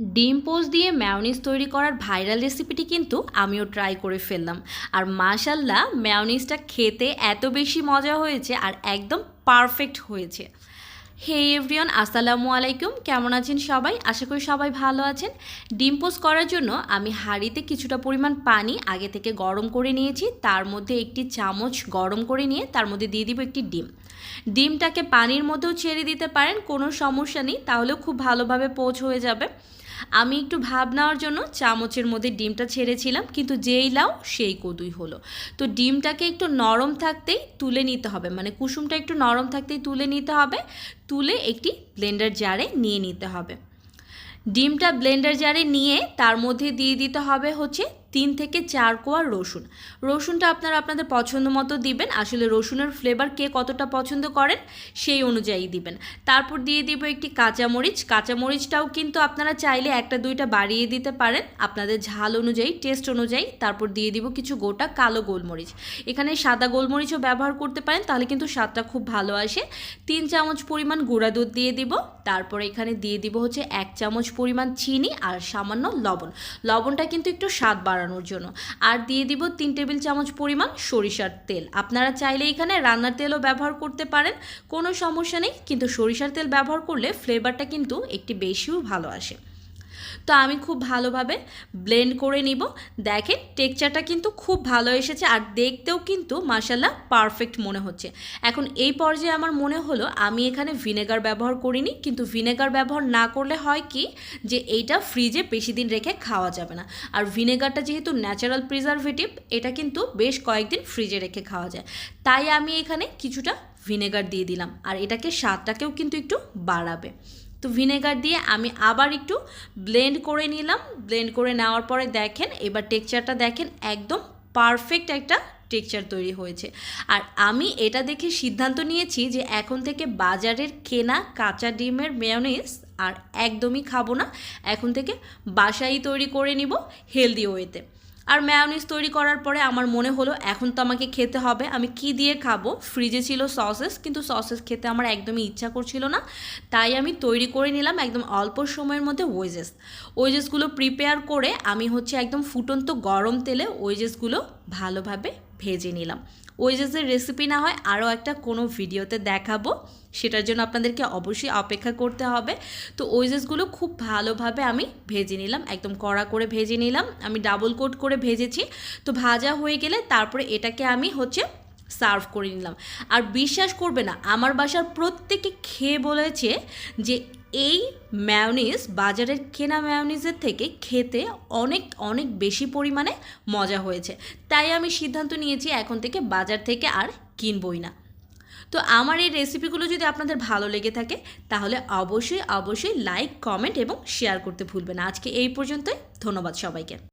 ডিম পোস্ট দিয়ে ম্যাওনিজ তৈরি করার ভাইরাল রেসিপিটি কিন্তু আমিও ট্রাই করে ফেললাম। আর মাশাল্লাহ ম্যাওনিজটা খেতে এত বেশি মজা হয়েছে আর একদম পারফেক্ট হয়েছে। হে এভরিওয়ান, আসসালামু আলাইকুম। কেমন আছেন সবাই? আশা করি সবাই ভালো আছেন। ডিম পোস্ট করার জন্য আমি হাঁড়িতে কিছুটা পরিমাণ পানি আগে থেকে গরম করে নিয়েছি। তার মধ্যে একটি চামচ গরম করে নিয়ে তার মধ্যে দিয়ে দিব একটি ডিম। ডিমটাকে পানির মধ্যেও ছেড়ে দিতে পারেন, কোনো সমস্যা নেই, তাহলেও খুব ভালোভাবে পোচ হয়ে যাবে। আমি একটু ভাব নেওয়ার জন্য চামচের মধ্যে ডিমটা ছেড়েছিলাম, কিন্তু যেই লাও সেই কদুই হলো। তো ডিমটাকে একটু নরম থাকতেই তুলে নিতে হবে মানে কুসুমটা একটু নরম থাকতেই তুলে নিতে হবে, তুলে একটি ব্লেন্ডার জারে নিয়ে নিতে হবে। ডিমটা ব্লেন্ডার জারে নিয়ে তার মধ্যে দিয়ে দিতে হবে হচ্ছে তিন থেকে চার কোয়া রসুন। রসুনটা আপনারা আপনাদের পছন্দ মতো দিবেন। আসলে রসুনের ফ্লেভার কে কতটা পছন্দ করেন, সেই অনুযায়ী দিবেন। তারপর দিয়ে দিব একটি কাঁচামরিচ। কাঁচামরিচটাও কিন্তু আপনারা চাইলে একটা দুইটা বাড়িয়ে দিতে পারেন। আপনাদের ঝাল অনুযায়ী টেস্ট অনুযায়ী। তারপর দিয়ে দিব কিছু গোটা কালো গোলমরিচ। এখানে সাদা গোলমরিচও ব্যবহার করতে পারেন, তাহলে কিন্তু স্বাদটা খুব ভালো আসে। তিন চামচ পরিমাণ গুঁড়া দুধ দিয়ে দিব। তারপর এখানে দিয়ে দিব হচ্ছে এক চামচ পরিমাণ চিনি আর সামান্য লবণ। লবণটা কিন্তু একটু স্বাদ বাড়ানোর জন্য। আর দিয়ে দিব তিন টেবিল চামচ পরিমাণ সরিষার তেল। আপনারা চাইলে এখানে রান্নার তেলও ব্যবহার করতে পারেন, কোনো সমস্যা নেই। কিন্তু সরিষার তেল ব্যবহার করলে ফ্লেভারটা কিন্তু একটি বেশিও ভালো আসে। তো আমি খুব ভালোভাবে ব্লেন্ড করে নিব। দেখেন টেক্সচারটা কিন্তু খুব ভালো এসেছে আর দেখতেও কিন্তু মাসাল্লাহ পারফেক্ট মনে হচ্ছে। এখন এই পর্যায়ে আমার মনে হলো, আমি এখানে ভিনেগার ব্যবহার করিনি, কিন্তু ভিনেগার ব্যবহার না করলে হয় কি যে এইটা ফ্রিজে বেশি দিন রেখে খাওয়া যাবে না। আর ভিনেগারটা যেহেতু ন্যাচারাল প্রিজারভেটিভ এটা কিন্তু বেশ কয়েকদিন ফ্রিজে রেখে খাওয়া যায়। তাই আমি এখানে কিছুটা ভিনেগার দিয়ে দিলাম। আর এটাকে স্বাদটাকেও কিন্তু একটু বাড়াবে। তো ভিনেগার দিয়ে আমি আবার একটু ব্লেন্ড করে নিলাম। ব্লেন্ড করে নেওয়ার পরে দেখেন, এবার টেক্সচারটা দেখেন, একদম পারফেক্ট একটা টেক্সচার তৈরি হয়েছে। আর আমি এটা দেখে সিদ্ধান্ত নিয়েছি যে এখন থেকে বাজারের কেনা কাঁচা ডিমের মেয়নিজ আর একদমই খাব না। এখন থেকে বাসাই তৈরি করে নিব হেলদি ওয়েতে আর ম্যায়োনিজ তৈরি করার পরে আমার মনে হলো, এখন তো আমাকে খেতে হবে। আমি কি দিয়ে খাব? ফ্রিজে ছিল সসেস কিন্তু সসেস খেতে আমার একদমই ইচ্ছা করছিল না। তাই আমি তৈরি করে নিলাম একদম অল্প সময়ের মধ্যে ওয়েজেস ওয়েজেসগুলো প্রিপেয়ার করে আমি হচ্ছে একদম ফুটন্ত গরম তেলে ওয়েজেসগুলো ভালোভাবে ভেজে নিলাম। ওয়েজেসের রেসিপি না হয় আরও একটা কোনো ভিডিওতে দেখাবো, সেটার জন্য আপনাদেরকে অবশ্যই অপেক্ষা করতে হবে। তো ওয়েজেসগুলো খুব ভালোভাবে আমি ভেজে নিলাম, একদম কড়া করে ভেজে নিলাম। আমি ডাবল কোট করে ভেজেছি। তো ভাজা হয়ে গেলে তারপরে এটাকে আমি হচ্ছে সার্ভ করে নিলাম। আর বিশ্বাস করবে না, আমার বাসার প্রত্যেকে খেয়ে বলেছে যে এই ম্যাওনিজ বাজারের কেনা ম্যাওনিজের থেকে খেতে অনেক অনেক বেশি পরিমাণে মজা হয়েছে। তাই আমি সিদ্ধান্ত নিয়েছি এখন থেকে বাজার থেকে আর কিনবই না। তো আমার এই রেসিপিগুলো যদি আপনাদের ভালো লেগে থাকে, তাহলে অবশ্যই অবশ্যই লাইক কমেন্ট এবং শেয়ার করতে ভুলবেন আজকে এই পর্যন্তই। ধন্যবাদ সবাইকে।